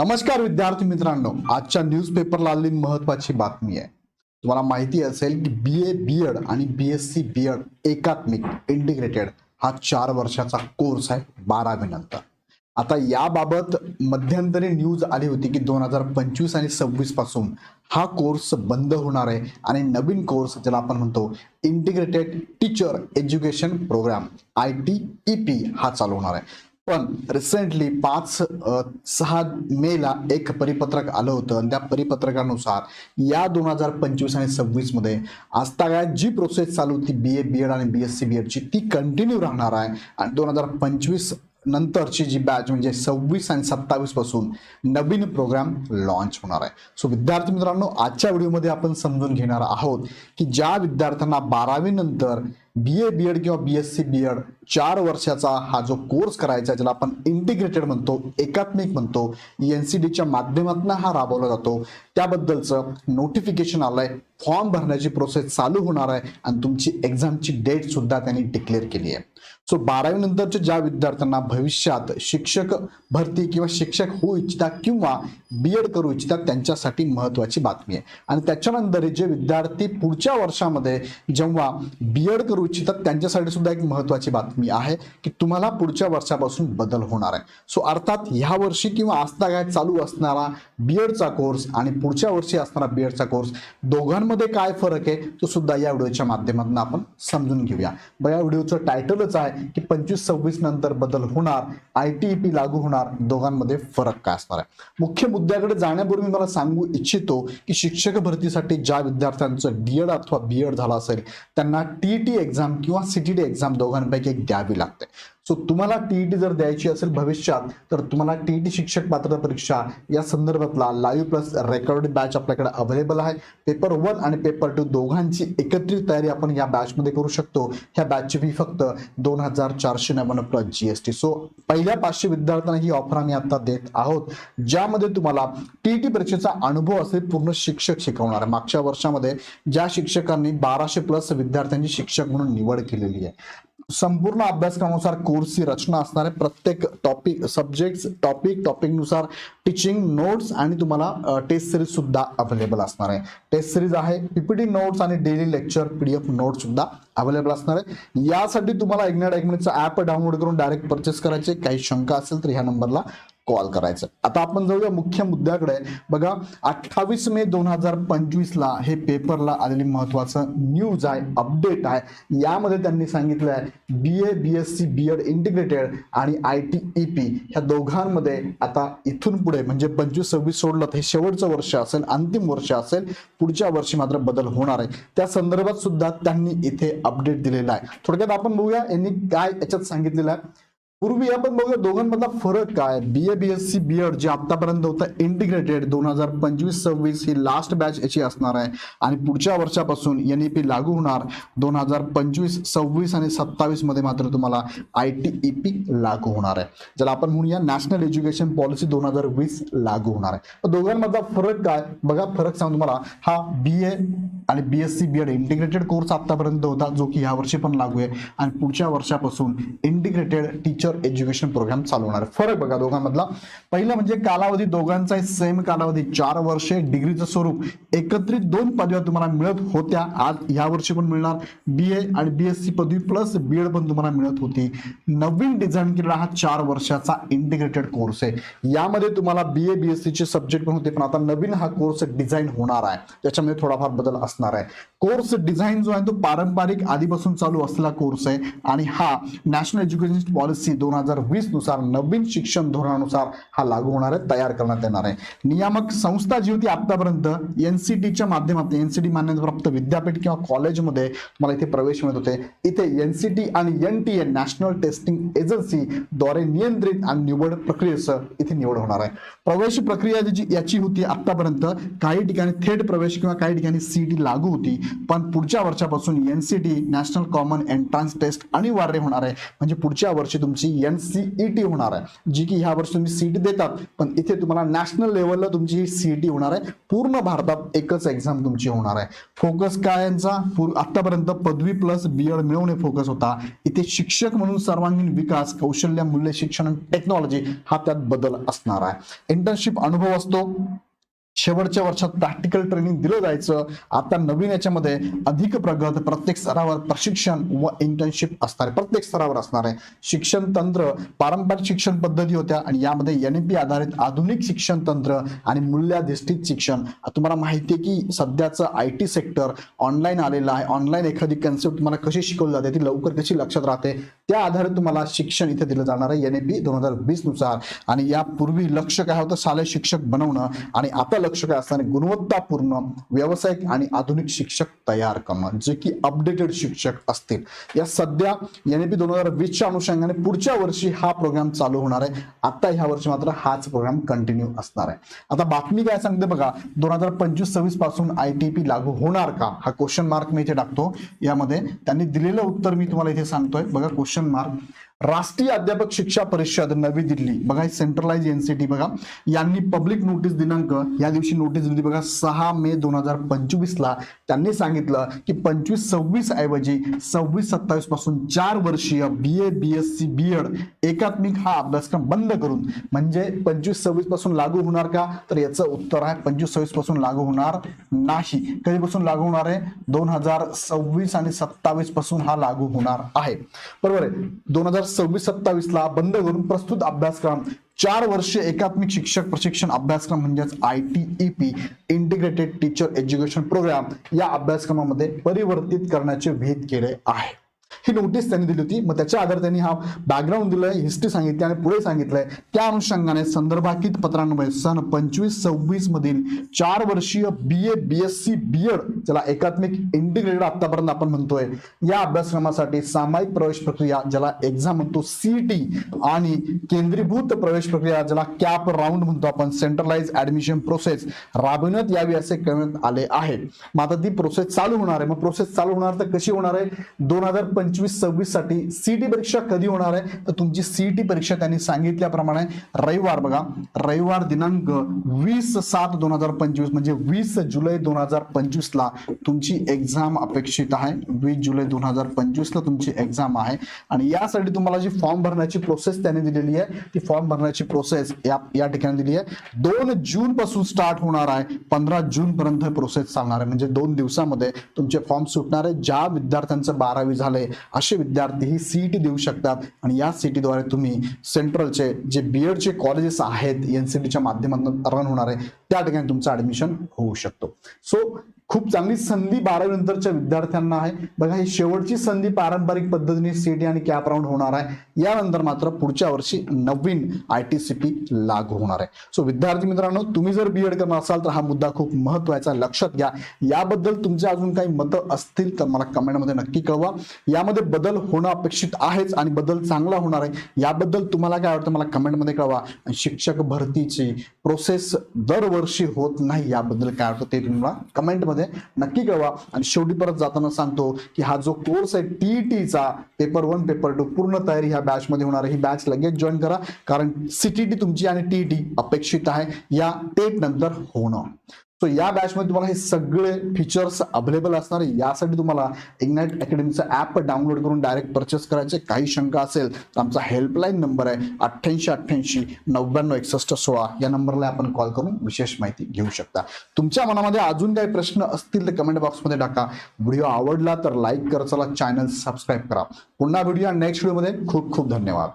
नमस्कार विद्यार्थी मित्रांनो आजच्या न्यूज पेपरला आलेली महत्वाची बातमी आहे. तुम्हाला माहिती असेल की बी ए बी एड आणि B S C B Ed एकात्मिक इंटिग्रेटेड हा चार वर्षाचा कोर्स आहे बारावी नंतर. आता याबाबत मध्यंतरी न्यूज आली होती की दोन हजार पंचवीस आणि सव्वीसपासून हा कोर्स बंद होणार आहे आणि नवीन कोर्स ज्याला आपण म्हणतो integrated teacher education programme I T E P हा चालू होणार आहे. पण रिसेंटली पाच सहा मेला एक परिपत्रक आलं होतं आणि त्या परिपत्रकानुसार या दोन हजार पंचवीस आणि सव्वीसमध्ये आजतागायत जी प्रोसेस चालू होती बी ए बी एड आणि बी एस सी बी एडची ती कंटिन्यू राहणार आहे. आणि दोन हजार पंचवीस नंतरची जी बॅच म्हणजे सव्वीस आणि सत्तावीसपासून नवीन प्रोग्राम लॉन्च होणार आहे. सो विद्यार्थी मित्रांनो आजच्या व्हिडिओमध्ये आपण समजून घेणार आहोत की ज्या विद्यार्थ्यांना बारावी नंतर बी ए बी एड किंवा B S C B Ed चार वर्षाचा हा जो कोर्स करायचा ज्याला आपण इंटिग्रेटेड म्हणतो एकात्मिक म्हणतो एन सी डीच्या माध्यमातून हा राबवला जातो. त्याबद्दलचं नोटिफिकेशन आलंय फॉर्म भरण्याची प्रोसेस चालू होणार आहे आणि तुमची एक्झामची डेट सुद्धा त्यांनी डिक्लेअर केली आहे. सो बारावी नंतरच्या ज्या विद्यार्थ्यांना भविष्यात शिक्षक भरती किंवा शिक्षक होऊ इच्छिता किंवा बी एड करू इच्छितात त्यांच्यासाठी महत्वाची बातमी आहे. आणि त्याच्यानंतर जे विद्यार्थी पुढच्या वर्षामध्ये जेव्हा बी एड करू इच्छितात त्यांच्यासाठी सुद्धा एक महत्वाची बातमी आहे की तुम्हाला पुढच्या वर्षापासून बदल होणार आहे. सो अर्थात ह्या वर्षी किंवा आजतागायत चालू असणारा बीएडचा कोर्स आणि पुढच्या वर्षी असणारा बीएडचा कोर्स दोघांमध्ये काय फरक आहे तो सुद्धा या व्हिडिओच्या माध्यमातून आपण समजून घेऊया. या व्हिडिओचं टायटलच आहे की पंचवीस सव्वीस नंतर बदल होणार आय टी पी लागू होणार दोघांमध्ये फरक काय असणार आहे? मुख्य मुद्द्याकडे जाण्यापूर्वी मी मला सांगू इच्छितो की शिक्षक भरतीसाठी ज्या विद्यार्थ्यांचं डीएड अथवा बीएड झालं असेल त्यांना टी टी एक्झाम किंवा सिटीडी एक्झाम दोघांपैकी एक द्यावी लागते. सो तुम्हाला टीईटी जर द्यायची असेल भविष्यात तर तुम्हाला टीईटी शिक्षक पात्रता परीक्षा या संदर्भातला लाईव्ह प्लस रेकॉर्ड बॅच आपल्याकडे अवेलेबल आहे. पेपर वन आणि पेपर टू दोघांची एकत्रित तयारी आपण या बॅचमध्ये करू शकतो. ह्या बॅचची फी फक्त दोन हजार चारशे नव्याण्णव प्लस जीएसटी सो पहिल्या पाचशे विद्यार्थ्यांना ही ऑफर आम्ही आता देत आहोत ज्यामध्ये तुम्हाला टीईटी परीक्षेचा अनुभव असेल पूर्ण शिक्षक शिकवणार. मागच्या वर्षामध्ये ज्या शिक्षकांनी बाराशे प्लस विद्यार्थ्यांची शिक्षक म्हणून निवड केलेली आहे. संपूर्ण अभ्यासक्रमानुसार कोर्सची रचना असणारे प्रत्येक टॉपिक सब्जेक्ट टॉपिक टॉपिकनुसार टीचिंग नोट्स आणि तुम्हाला टेस्ट सिरीज सुद्धा अवेलेबल असणार आहे. टेस्ट सिरीज आहे पीपीटी नोट्स आणि डेली लेक्चर पीडीएफ नोट सुद्धा अवेलेबल असणार आहे. यासाठी तुम्हाला इग्नाइट एकमिनिटचा ऍप डाउनलोड करून डायरेक्ट परचेस करायचे. काही शंका असेल तर ह्या नंबरला कॉल करायचं. आता आपण जाऊया मुख्य मुद्द्याकडे. बघा अठ्ठावीस मे दोन हजार पंचवीस ला हे पेपरला आलेली महत्वाचं न्यूज आहे अपडेट आहे. यामध्ये त्यांनी सांगितलं आहे B A B S C B Ed integrated आणि आय टी ई पी ह्या दोघांमध्ये आता इथून पुढे म्हणजे पंचवीस सव्वीस सोडलं तर हे शेवटचं वर्ष असेल अंतिम वर्ष असेल पुढच्या वर्षी मात्र बदल होणार आहे. त्या संदर्भात सुद्धा त्यांनी इथे अपडेट दिलेला आहे. थोडक्यात आपण बघूया यांनी काय याच्यात सांगितलेलं आहे. पूर्वी आपण बघूया दोघांमधला फरक काय? B A B S C B Ed जे आतापर्यंत होतं इंटिग्रेटेड दोन हजार पंचवीस सव्वीस ही लास्ट बॅच याची असणार आहे. आणि पुढच्या वर्षापासून एन ई पी लागू होणार दोन हजार पंचवीस सव्वीस आणि सत्तावीसमध्ये मात्र तुम्हाला आय टी ई पी लागू होणार आहे. ज्याला आपण म्हणूया नॅशनल एज्युकेशन पॉलिसी दोन हजार वीस लागू होणार आहे. तर दोघांमधला फरक काय? बघा फरक सांग तुम्हाला. हा बी ए आणि B S C B Ed integrated course आतापर्यंत होता जो की ह्या वर्षी पण लागू आहे. आणि पुढच्या वर्षापासून इंटिग्रेटेड टीचर एज्युकेशन प्रोग्राम चालू आहे. फरक बघा दोघांमधला. पहिलं म्हणजे कालावधी दोघांचा सेम कालावधी. चार वर्षे डिग्रीचं स्वरूप. एकत्रित दोन पदव्या तुम्हाला मिळत होत्या. आज ह्या वर्षी पण मिळणार. बी ए आणि बी एस सी पदवी प्लस बी एड पण तुम्हाला मिळत होती. नवीन डिझाईन केलेला हा चार वर्षाचा इंटिग्रेटेड कोर्स आहे. यामध्ये तुम्हाला B A B S C चे सब्जेक्ट पण होते. पण आता नवीन हा कोर्स डिझाईन होणार आहे. त्याच्यामध्ये थोडाफार बदल असतो असणार आहे. कोर्स डिझाईन जो आहे तो पारंपरिक आधीपासून चालू असलेला कोर्स आहे. आणि हा नॅशनल एज्युकेशन पॉलिसी दोन हजार वीसनुसार नवीन शिक्षण धोरणानुसार हा लागू होणार आहे तयार करण्यात येणार आहे. नियामक संस्था जी होती आतापर्यंत एनसीटीच्या माध्यमातून एनसीटी मान्यताप्राप्त विद्यापीठ किंवा कॉलेजमध्ये तुम्हाला इथे प्रवेश मिळत होते. इथे एनसीटी आणि N T A national testing agency द्वारे नियंत्रित आणि निवड प्रक्रियेचं इथे निवड होणार आहे. प्रवेश प्रक्रिया जी याची होती आतापर्यंत काही ठिकाणी थेट प्रवेश किंवा काही ठिकाणी सीटी लागू होती. पण पुढच्या वर्षापासून N C T national common entrance test अनिवार्य होणार आहे. म्हणजे पुढच्या वर्षी तुमची एन सी ई टी होणार आहे. जी की ह्या वर्षी तुम्ही सीट देतात. पण इथे तुम्हाला नॅशनल लेवलला तुमची ही सी टी होणार आहे. पूर्ण भारतात एकच एक्झाम तुमची होणार आहे. फोकस काय यांचा? आतापर्यंत पदवी प्लस बी एड मिळवणे फोकस होता. इथे शिक्षक म्हणून सर्वांगीण विकास कौशल्य मूल्य शिक्षण आणि टेक्नॉलॉजी हा त्यात बदल असणार आहे. इंटर्नशिप अनुभव असतो. शेवटच्या वर्षात प्रॅक्टिकल ट्रेनिंग दिलं जायचं. आता नवीन याच्यामध्ये अधिक प्रगत प्रत्येक स्तरावर प्रशिक्षण व इंटर्नशिप असणार आहे. प्रत्येक स्तरावर असणार आहे. शिक्षण तंत्र पारंपरिक शिक्षण पद्धती होत्या आणि यामध्ये एन पी आधारित आधुनिक शिक्षण तंत्र आणि मूल्याधिष्ठित शिक्षण. तुम्हाला माहिती आहे की सध्याचं आय टी सेक्टर ऑनलाईन आलेलं आहे. ऑनलाईन एखादी कन्सेप्ट तुम्हाला कशी शिकवली जाते ती लवकर कशी लक्षात राहते त्या आधारे तुम्हाला शिक्षण इथे दिलं जाणार आहे. एन ए पी दोन हजार वीसनुसार. आणि यापूर्वी लक्ष काय होतं? शालेय शिक्षक बनवणं. आणि आता लक्ष काय असणार गुणवत्तापूर्ण व्यावसायिक आणि आधुनिक शिक्षक तयार करणं जे की अपडेटेड शिक्षक असतील. या सध्या एन ए पी दोन हजार वीसच्या अनुषंगाने पुढच्या वर्षी हा प्रोग्राम चालू होणार आहे. आता ह्या वर्षी मात्र हाच प्रोग्राम कंटिन्यू असणार आहे. आता बातमी काय सांगते बघा दोन हजार पंचवीस सव्वीसपासून आय टी पी लागू होणार का? हा क्वेश्चन मार्क मी इथे टाकतो. यामध्ये त्यांनी दिलेलं उत्तर मी तुम्हाला इथे सांगतोय. बघा क्वेश्चन मार्क राष्ट्रीय अध्यापक शिक्षा परिषद नवी दिल्ली. बघा सेंट्रलाइज एनसीटी बघा. यांनी पब्लिक नोटीस दिनांक या दिवशी नोटीस दिली बघा सहा मे दोन हजार पंचवीस ला. त्यांनी सांगितलं की पंचवीस सव्वीस ऐवजी सव्वीस सत्तावीसपासून चार वर्षीय B A B S C B Ed एकात्मिक हा अभ्यासक्रम बंद करून. म्हणजे पंचवीस सव्वीसपासून लागू होणार का? तर याचं उत्तर आहे पंचवीस सव्वीसपासून लागू होणार नाही. कधीपासून लागू होणार आहे? दोन हजार सव्वीस आणि सत्तावीसपासून हा लागू होणार आहे. बरोबर आहे. दोन हजार सव्वीस सत्तावीस ला बंद करून प्रस्तुत अभ्यासक्रम. चार वर्ष एकात्मिक शिक्षक प्रशिक्षण अभ्यासक्रम म्हणजेच I T E P integrated teacher education programme या अभ्यासक्रमामध्ये परिवर्तित करण्याचे विहित केले आहे. ही नोटीस त्यांनी दिली होती. मग त्याच्या आधारे त्यांनी हा बॅकग्राऊंड दिलाय हिस्ट्री सांगितली आणि पुढे सांगितलंय. त्या अनुषंगाने संदर्भाकित पत्रांमध्ये सन पंचवीस सव्वीस मधील चार वर्षीय B A B S C B Ed ज्याला एकात्मिक इंटिग्रेटेड आतापर्यंत आपण म्हणतोय या अभ्यासक्रमासाठी सामायिक प्रवेश प्रक्रिया ज्याला एक्झाम म्हणतो सीटी आणि केंद्रीभूत प्रवेश प्रक्रिया ज्याला कॅप राऊंड म्हणतो आपण सेंट्रलाइज ऍडमिशन प्रोसेस राबविण्यात यावी असे करण्यात आले आहे. मग आता ती प्रोसेस चालू होणार आहे. मग प्रोसेस चालू होणार तर कशी होणार आहे? दोन हजार पंचवीस सव्वीससाठी सीटी परीक्षा कधी होणार आहे? तर तुमची सी टी परीक्षा त्यांनी सांगितल्याप्रमाणे रविवार बघा. रविवार दिनांक वीस सात दोन हजार पंचवीस म्हणजे वीस जुलै दोन हजार पंचवीसला तुमची एक्झाम अपेक्षित आहे. वीस जुलै दोन हजार पंचवीसला तुमची एक्झाम आहे. आणि यासाठी तुम्हाला जी फॉर्म भरण्याची प्रोसेस त्यांनी दिलेली आहे ती फॉर्म भरण्याची प्रोसेस या या ठिकाणी दिली आहे. दोन जून पासून स्टार्ट होणार आहे. पंधरा जून पर्यंत प्रोसेस चालणार आहे. म्हणजे दोन दिवसामध्ये तुमचे फॉर्म सुटणार आहे. ज्या विद्यार्थ्यांचं बारावी झालंय असे विद्यार्थी ही सीईटी देऊ शकतात. आणि या सीईटीद्वारे तुम्ही सेंट्रलचे जे बीएडचे कॉलेजेस आहेत एनसीटीच्या माध्यमातून रन होणार आहे त्या ठिकाणी तुमचं ऍडमिशन होऊ शकतो. सो खूप चांगली संधी बारावी नंतरच्या विद्यार्थ्यांना आहे. बघा ही शेवटची संधी पारंपरिक पद्धतीने सीटी आणि कॅप राऊंड होणार आहे. यानंतर मात्र पुढच्या वर्षी नवीन आय टी सी पी लागू होणार आहे. सो विद्यार्थी मित्रांनो तुम्ही जर बीएड करणार असाल तर हा मुद्दा खूप महत्त्वाचा लक्षात घ्या. याबद्दल तुमचे अजून काही मतं असतील तर मला कमेंटमध्ये नक्की कळवा. यामध्ये बदल होणं अपेक्षित आहेच आणि बदल चांगला होणार आहे. याबद्दल तुम्हाला काय वाटतं मला कमेंटमध्ये कळवा. शिक्षक भरतीची प्रोसेस दरवर्षी होत नाही याबद्दल काय वाटतं ते तुम्हाला कमेंटमध्ये नक्की कळवा. आणि शेवटी परत जाताना सांगतो की हा जो कोर्स आहे टीईटीचा पेपर वन पेपर टू पूर्ण तयारी ह्या बॅच मध्ये होणार आहे. ही बॅच लगेच जॉईन करा. कारण सीटीटी तुमची आणि टीईटी अपेक्षित आहे. या टेट नंतर होणं. सो या बॅचमध्ये तुम्हाला हे सगळे फीचर्स अवेलेबल असणार यासाठी तुम्हाला इग्नाइट अकॅडमीचं ऍप डाउनलोड करून डायरेक्ट परचेस करायचे. काही शंका असेल तर आमचा हेल्पलाईन नंबर आहे अठ्ठ्याऐंशी अठ्ठ्याऐंशी नव्याण्णव एकसष्ट सोळा. या नंबरला आपण कॉल करून विशेष माहिती घेऊ शकता. तुमच्या मनामध्ये अजून काही प्रश्न असतील तर कमेंट बॉक्समध्ये टाका. व्हिडिओ आवडला तर लाईक करा. चला चॅनल सबस्क्राईब करा. पुन्हा व्हिडिओ नेक्स्ट व्हिडिओमध्ये खूप खूप धन्यवाद.